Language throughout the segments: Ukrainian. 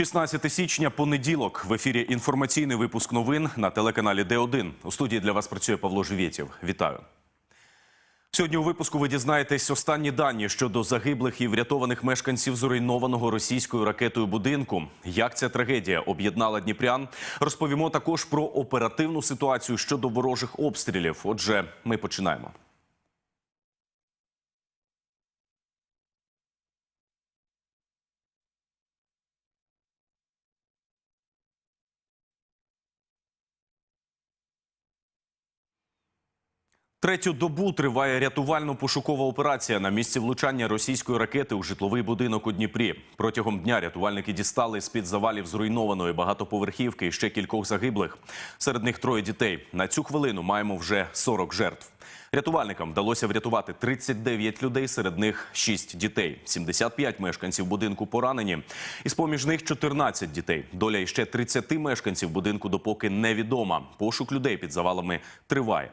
16 січня, понеділок. В ефірі інформаційний випуск новин на телеканалі Д1. У студії для вас працює Павло Живєтєв. Вітаю. Сьогодні у випуску ви дізнаєтесь останні дані щодо загиблих і врятованих мешканців зруйнованого російською ракетою будинку. Як ця трагедія об'єднала Дніпрян? Розповімо також про оперативну ситуацію щодо ворожих обстрілів. Отже, ми починаємо. Третю добу триває рятувально-пошукова операція на місці влучання російської ракети у житловий будинок у Дніпрі. Протягом дня рятувальники дістали з під завалів зруйнованої багатоповерхівки і ще кількох загиблих. Серед них троє дітей. На цю хвилину маємо вже 40 жертв. Рятувальникам вдалося врятувати 39 людей, серед них 6 дітей. 75 мешканців будинку поранені. Із поміж них 14 дітей. Доля іще 30 мешканців будинку допоки невідома. Пошук людей під завалами триває.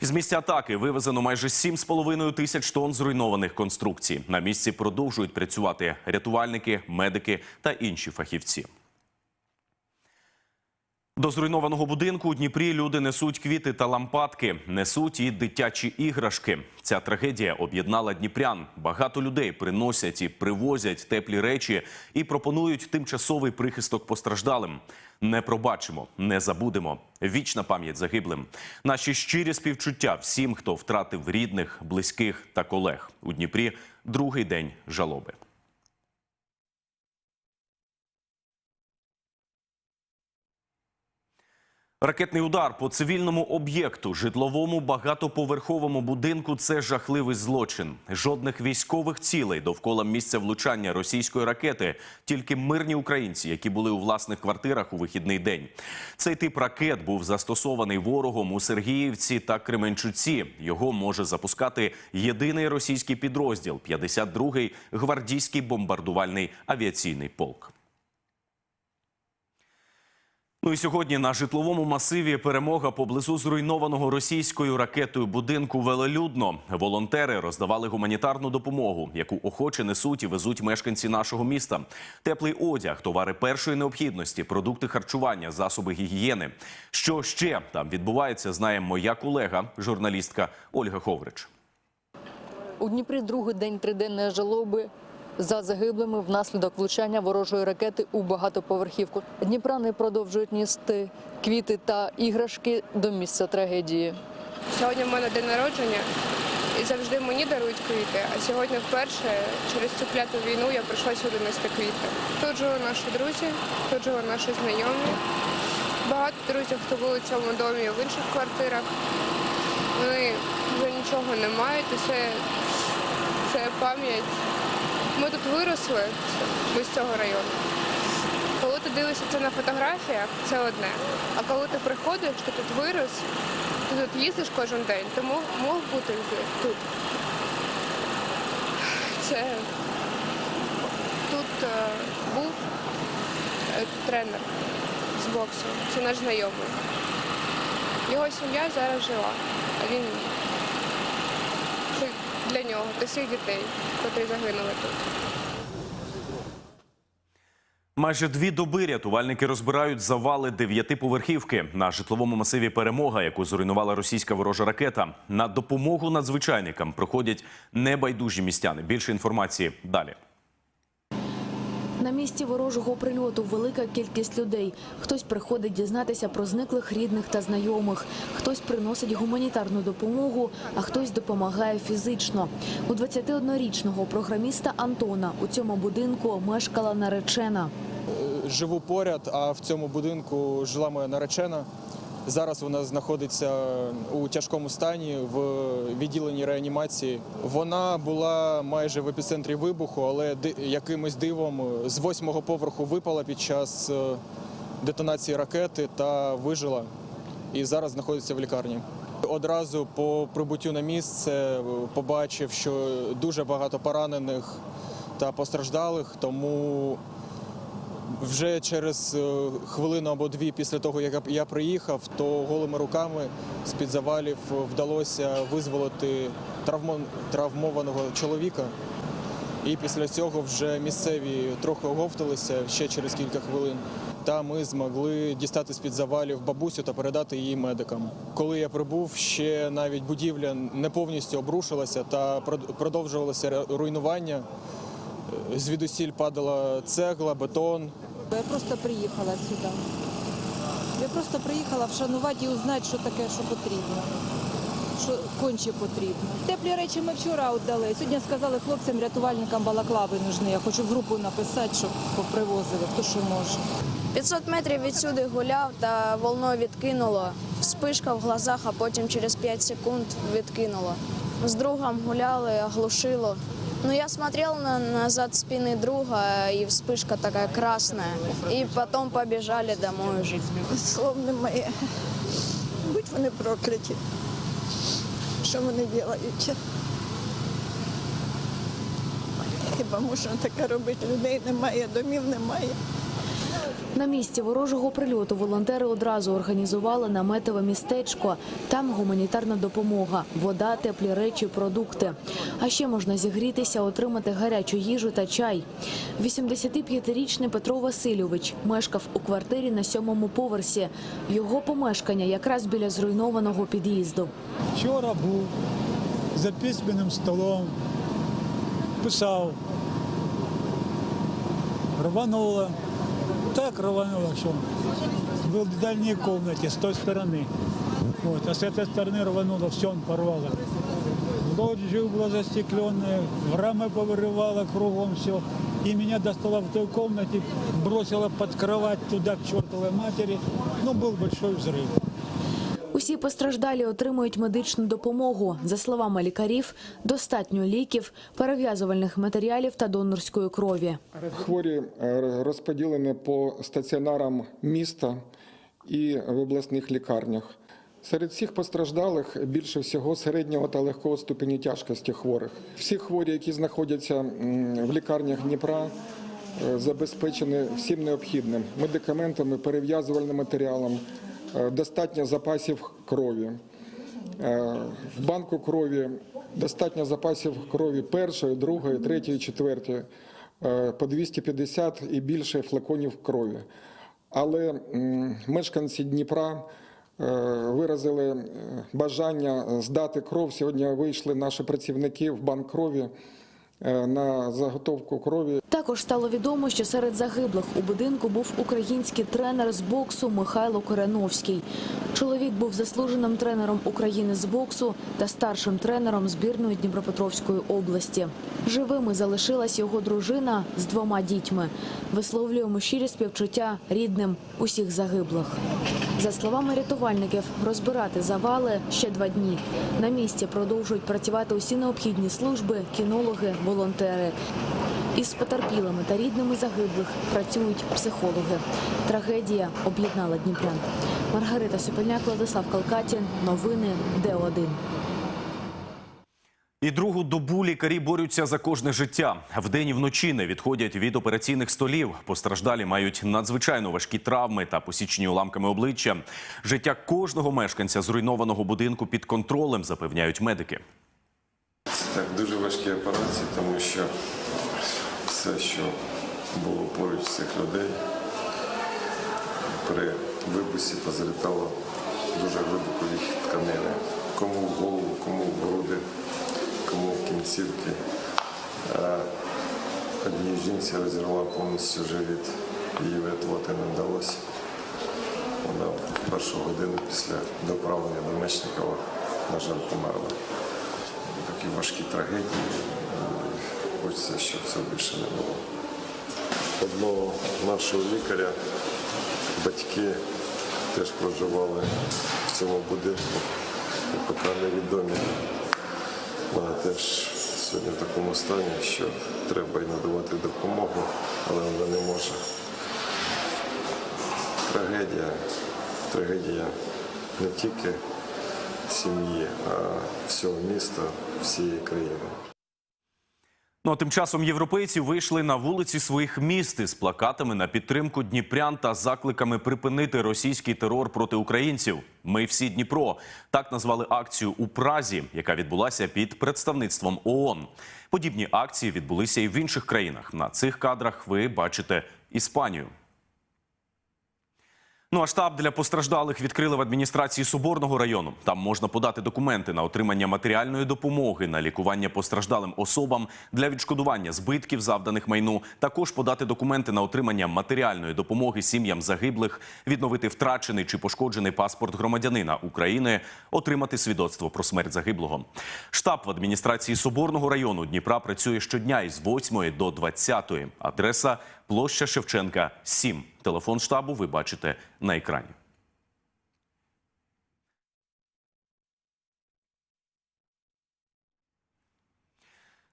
Із місця атаки вивезено майже 7,5 тисяч тонн зруйнованих конструкцій. На місці продовжують працювати рятувальники, медики та інші фахівці. До зруйнованого будинку у Дніпрі люди несуть квіти та лампадки, несуть і дитячі іграшки. Ця трагедія об'єднала дніпрян. Багато людей приносять і привозять теплі речі і пропонують тимчасовий прихисток постраждалим. Не пробачимо, не забудемо. Вічна пам'ять загиблим. Наші щирі співчуття всім, хто втратив рідних, близьких та колег. У Дніпрі другий день жалоби. Ракетний удар по цивільному об'єкту, житловому багатоповерховому будинку це жахливий злочин. Жодних військових цілей довкола місця влучання російської ракети, тільки мирні українці, які були у власних квартирах у вихідний день. Цей тип ракет був застосований ворогом у Сергіївці та Кременчуці. Його може запускати єдиний російський підрозділ – 52-й гвардійський бомбардувальний авіаційний полк. Ну і сьогодні на житловому масиві перемога поблизу зруйнованого російською ракетою будинку велелюдно. Волонтери роздавали гуманітарну допомогу, яку охоче несуть і везуть мешканці нашого міста. Теплий одяг, товари першої необхідності, продукти харчування, засоби гігієни. Що ще там відбувається, знає моя колега, журналістка Ольга Ховрич. У Дніпрі другий день триденної жалоби за загиблими внаслідок влучання ворожої ракети у багатоповерхівку. Дніпрани продовжують нести квіти та іграшки до місця трагедії. Сьогодні в мене день народження і завжди мені дарують квіти. А сьогодні вперше через цю кляту війну я прийшла сюди нести квіти. Тут живуть наші друзі, тут живуть наші знайомі. Багато друзів, хто були в цьому домі в інших квартирах. Вони вже нічого не мають, і це, це пам'ять. Ми тут виросли, ми з цього району. Коли ти дивишся це на фотографіях, це одне. А коли ти приходиш, ти тут вирос, ти тут їздиш кожен день, то мог, бути тут. Це тут е, був е, тренер з боксу, це наш знайомий. Його сім'я зараз жива, а він це для нього, для всіх дітей, які загинули тут. Майже дві доби рятувальники розбирають завали дев'ятиповерхівки на житловому масиві Перемога, яку зруйнувала російська ворожа ракета. На допомогу надзвичайникам проходять небайдужі містяни. Більше інформації далі. На місці ворожого прильоту велика кількість людей. Хтось приходить дізнатися про зниклих рідних та знайомих, хтось приносить гуманітарну допомогу, а хтось допомагає фізично. У 21-річного програміста Антона у цьому будинку мешкала наречена. живу поряд, а в цьому будинку жила моя наречена. Зараз вона знаходиться у тяжкому стані в відділенні реанімації. Вона була майже в епіцентрі вибуху, але якимось дивом з восьмого поверху випала під час е, детонації ракети та вижила. І зараз знаходиться в лікарні. Одразу по прибуттю на місце е, побачив, що дуже багато поранених та постраждалих, тому вже через е, хвилину або дві після того, як я- приїхав, то голими руками з-під завалів вдалося визволити травмованого чоловіка. І після цього вже місцеві трохи оговталися ще через кілька хвилин. Та ми змогли дістати з під завалів бабусю та передати її медикам. Коли я прибув, ще навіть будівля не повністю обрушилася та продовжувалося руйнування. Звідусіль падала цегла, бетон. Я просто приїхала сюди. Я просто приїхала вшанувати і узнати, що таке, що потрібно. Що конче потрібно. Теплі речі ми вчора віддали. Сьогодні сказали хлопцям, рятувальникам балаклави нужні. Я хочу в групу написати, щоб попривозили, хто що може. 500 метрів відсюди гуляв та волною відкинуло. Вспишка в глазах, а потім через 5 секунд відкинуло. З другом гуляли, оглушило. Ну, я смотрел на, назад спины друга, и вспышка такая красная. И потом побежали домой уже. слов немає. Будь вони прокляті. Що вони роблять? Хіба можна таке робити? Людей немає, домів немає. На місці ворожого прильоту волонтери одразу організували наметове містечко. Там гуманітарна допомога, вода, теплі речі, продукти. А ще можна зігрітися, отримати гарячу їжу та чай. 85-річний Петро Васильович мешкав у квартирі на сьомому поверсі. Його помешкання якраз біля зруйнованого під'їзду. Вчора був за письменним столом, писав, рвануло Так рвануло, что был в дальней комнате с той стороны. Вот, а с этой стороны рвануло, все он порвало. Лоджия была застекленная, в рамы повырывало кругом все. И меня достало в той комнате, бросило под кровать туда к чертовой матери. Ну, был большой взрыв. Усі постраждалі отримують медичну допомогу. За словами лікарів, достатньо ліків, перев'язувальних матеріалів та донорської крові. Хворі е, розподілені по стаціонарам міста і в обласних лікарнях. Серед всіх постраждалих більше всього середнього та легкого ступені тяжкості хворих. Всі хворі, які знаходяться в лікарнях Дніпра, е, забезпечені всім необхідним медикаментами, перев'язувальним матеріалом, достатньо запасів крові. Е, В банку крові достатньо запасів крові першої, другої, третьої, четвертої, е, по 250 і більше флаконів крові. Але мешканці Дніпра е, виразили е, бажання здати кров. Сьогодні вийшли наші працівники в банк крові е, на заготовку крові. Також стало відомо, що серед загиблих у будинку був український тренер з боксу Михайло Кореновський. Чоловік був заслуженим тренером України з боксу та старшим тренером збірної Дніпропетровської області. Живими залишилась його дружина з двома дітьми. Висловлюємо щирі співчуття рідним усіх загиблих. За словами рятувальників, розбирати завали ще два дні. На місці продовжують працювати усі необхідні служби, кінологи, волонтери. Із потерпілими та рідними загиблих працюють психологи. Трагедія об'єднала Дніпрян. Маргарита Супельняк, Владислав Калкатін. Новини Д1. І другу добу лікарі борються за кожне життя. Вдень і вночі не відходять від операційних столів. Постраждалі мають надзвичайно важкі травми та посічені уламками обличчя. Життя кожного мешканця зруйнованого будинку під контролем, запевняють медики. Це Так, дуже важкі операції, тому що все, що було поруч цих людей, при вибусі позалітало дуже глибоко їх тканини. Кому в голову, кому в груди, кому в кінцівки. Одній жінці розірвала повністю живіт. Її врятувати не вдалося. Вона в першу годину після доправлення до Мечникова, на жаль, померла такі важкі трагедії. Хочеться, щоб цього більше не було. Одного нашого лікаря батьки теж проживали в цьому будинку, поки невідомі. Вона теж сьогодні в такому стані, що треба й надавати допомогу, але вона не може. Трагедія, трагедія не тільки сім'ї, а всього міста, всієї країни. Ну а тим часом європейці вийшли на вулиці своїх міст із плакатами на підтримку дніпрян та закликами припинити російський терор проти українців. Ми всі Дніпро так назвали акцію у Празі, яка відбулася під представництвом ООН. Подібні акції відбулися і в інших країнах. На цих кадрах ви бачите Іспанію. Ну а штаб для постраждалих відкрили в адміністрації Соборного району. Там можна подати документи на отримання матеріальної допомоги, на лікування постраждалим особам для відшкодування збитків, завданих майну. Також подати документи на отримання матеріальної допомоги сім'ям загиблих, відновити втрачений чи пошкоджений паспорт громадянина України, отримати свідоцтво про смерть загиблого. Штаб в адміністрації Соборного району Дніпра працює щодня із 8 до 20. Адреса площа Шевченка 7. Телефон штабу ви бачите на екрані.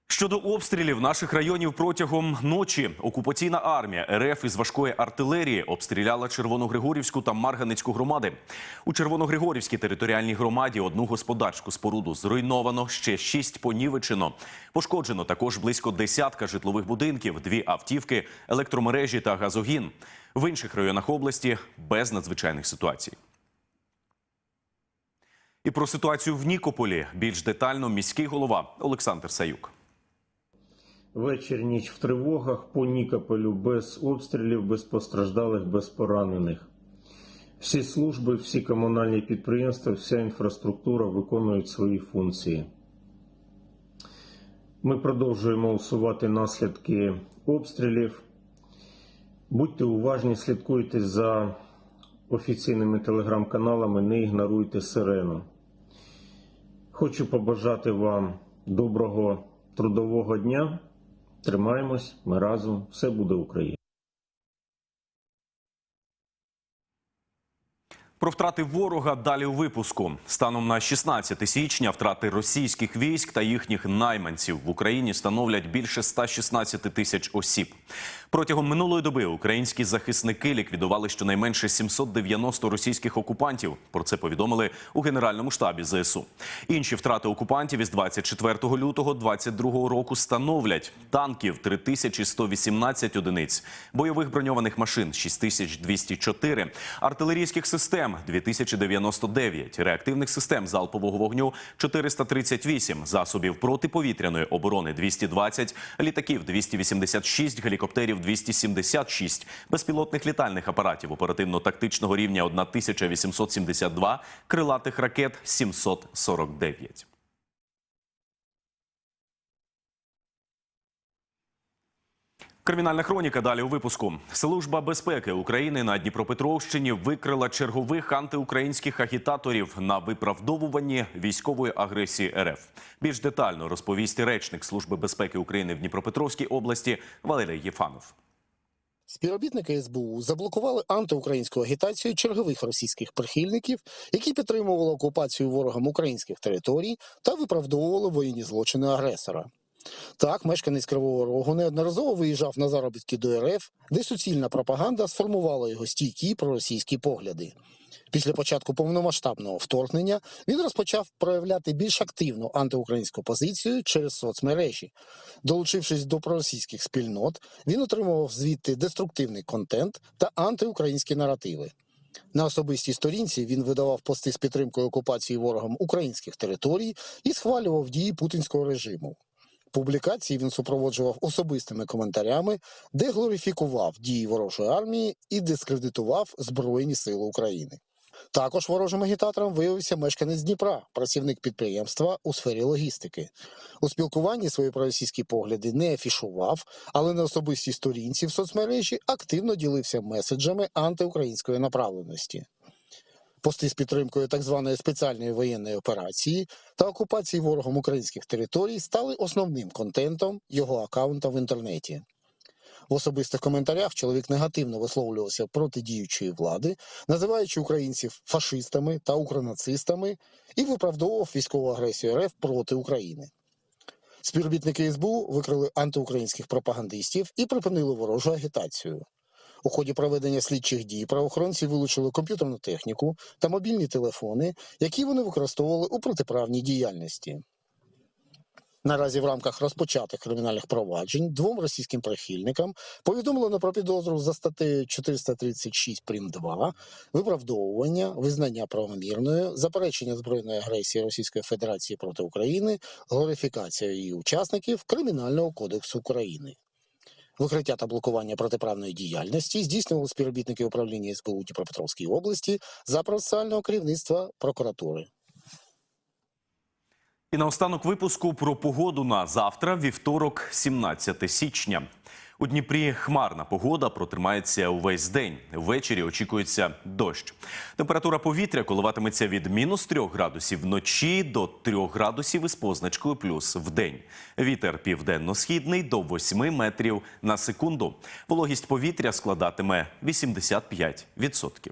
Щодо обстрілів наших районів протягом ночі окупаційна армія РФ із важкої артилерії обстріляла Червоногригорівську та Марганецьку громади. У Червоногригорівській територіальній громаді одну господарську споруду зруйновано, ще шість понівечено. Пошкоджено також близько десятка житлових будинків, дві автівки, електромережі та газогін. В інших районах області без надзвичайних ситуацій. І про ситуацію в Нікополі більш детально міський голова Олександр Саюк. Вечір ніч в тривогах по Нікополю без обстрілів, без постраждалих, без поранених. Всі служби, всі комунальні підприємства, вся інфраструктура виконують свої функції. Ми продовжуємо усувати наслідки обстрілів. Будьте уважні, слідкуйте за офіційними телеграм-каналами, не ігноруйте сирену. Хочу побажати вам доброго трудового дня. Тримаємось, ми разом, все буде Україна. Про втрати ворога далі у випуску. Станом на 16 січня втрати російських військ та їхніх найманців в Україні становлять більше 116 тисяч осіб. Протягом минулої доби українські захисники ліквідували щонайменше 790 російських окупантів. Про це повідомили у Генеральному штабі ЗСУ. Інші втрати окупантів із 24 лютого 2022 року становлять танків 3118 одиниць, бойових броньованих машин 6204, артилерійських систем 2099, реактивних систем залпового вогню 438, засобів протиповітряної оборони 220, літаків 286, гелікоптерів 276, безпілотних літальних апаратів оперативно-тактичного рівня 1872, крилатих ракет 749. Кримінальна хроніка далі у випуску. Служба безпеки України на Дніпропетровщині викрила чергових антиукраїнських агітаторів на виправдовуванні військової агресії РФ. Більш детально розповість речник Служби безпеки України в Дніпропетровській області Валерій Єфанов. Співробітники СБУ заблокували антиукраїнську агітацію чергових російських прихильників, які підтримували окупацію ворогам українських територій та виправдовували воєнні злочини агресора. Так, мешканець Кривого Рогу неодноразово виїжджав на заробітки до РФ, де суцільна пропаганда сформувала його стійкі проросійські погляди. Після початку повномасштабного вторгнення він розпочав проявляти більш активну антиукраїнську позицію через соцмережі. Долучившись до проросійських спільнот, він отримував звідти деструктивний контент та антиукраїнські наративи. На особистій сторінці він видавав пости з підтримкою окупації ворогом українських територій і схвалював дії путінського режиму. Публікації він супроводжував особистими коментарями, де глорифікував дії ворожої армії і дискредитував Збройні Сили України. Також ворожим агітатором виявився мешканець Дніпра, працівник підприємства у сфері логістики. У спілкуванні свої проросійські погляди не афішував, але на особистій сторінці в соцмережі активно ділився меседжами антиукраїнської направленості. Пости з підтримкою так званої спеціальної воєнної операції та окупації ворогом українських територій стали основним контентом його акаунта в інтернеті. В особистих коментарях чоловік негативно висловлювався проти діючої влади, називаючи українців фашистами та укронацистами, і виправдовував військову агресію РФ проти України. Співробітники СБУ викрили антиукраїнських пропагандистів і припинили ворожу агітацію. У ході проведення слідчих дій правоохоронці вилучили комп'ютерну техніку та мобільні телефони, які вони використовували у протиправній діяльності. Наразі в рамках розпочатих кримінальних проваджень двом російським прихильникам повідомлено про підозру за статтею 436 прим. 2 виправдовування, визнання правомірною, заперечення збройної агресії Російської Федерації проти України, глорифікація її учасників Кримінального кодексу України. Викриття та блокування протиправної діяльності здійснювали співробітники управління СБУ Дніпропетровської області за процесуального керівництва прокуратури. І наостанок випуску про погоду на завтра, вівторок, 17 січня. У Дніпрі хмарна погода протримається увесь день. Ввечері очікується дощ. Температура повітря коливатиметься від мінус 3 градусів вночі до 3 градусів із позначкою плюс в день. Вітер південно-східний до 8 метрів на секунду. Вологість повітря складатиме 85%.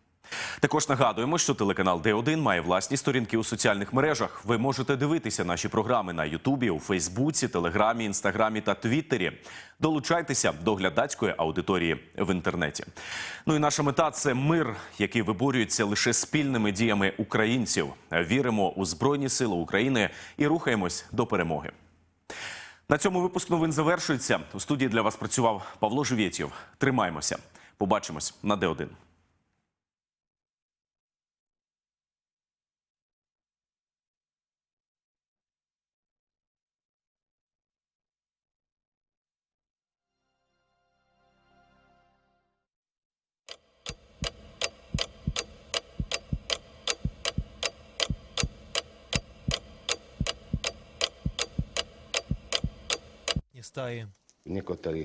Також нагадуємо, що телеканал Д1 має власні сторінки у соціальних мережах. Ви можете дивитися наші програми на Ютубі, у Фейсбуці, Телеграмі, Інстаграмі та Твіттері. Долучайтеся до глядацької аудиторії в інтернеті. Ну і наша мета це мир, який виборюється лише спільними діями українців. Віримо у Збройні Сили України і рухаємось до перемоги. На цьому випуск новин завершується. У студії для вас працював Павло Живєтєв. Тримаємося. Побачимось на Д1. Стаї. Некоторі